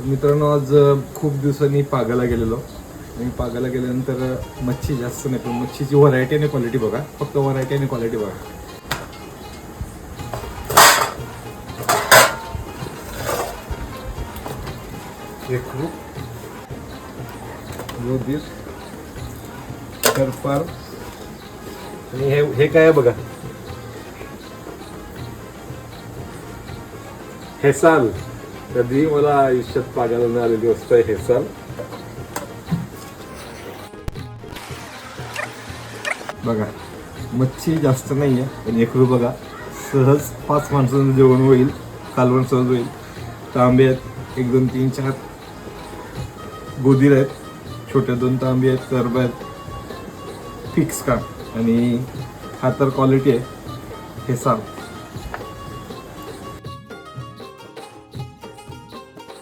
तर मित्रांनो आज खूप दिवसांनी पागाला गेलेलो. आणि पागाला गेल्यानंतर मच्छी जास्त नाही पण मच्छीची व्हरायटी आणि क्वालिटी बघा. फक्त व्हरायटी आणि क्वालिटी बघा. करपार. आणि हे हे काय आहे बघा? हेसाल. कधी मला आयुष्यात पागायला मिळालेली आलेली वस्तू आहे हेसाल बघा मच्छी जास्त नाही आहे पण एक बघा. सहज पाच माणसांचं जेवण होईल कालवण सहज होईल. तांबे आहेत एक दोन तीन चार. गोदीर आहेत छोटे दोन तांबे आहेत करब आहेत. फिक्स काम आणि हा तर क्वालिटी आहे. हे सांग.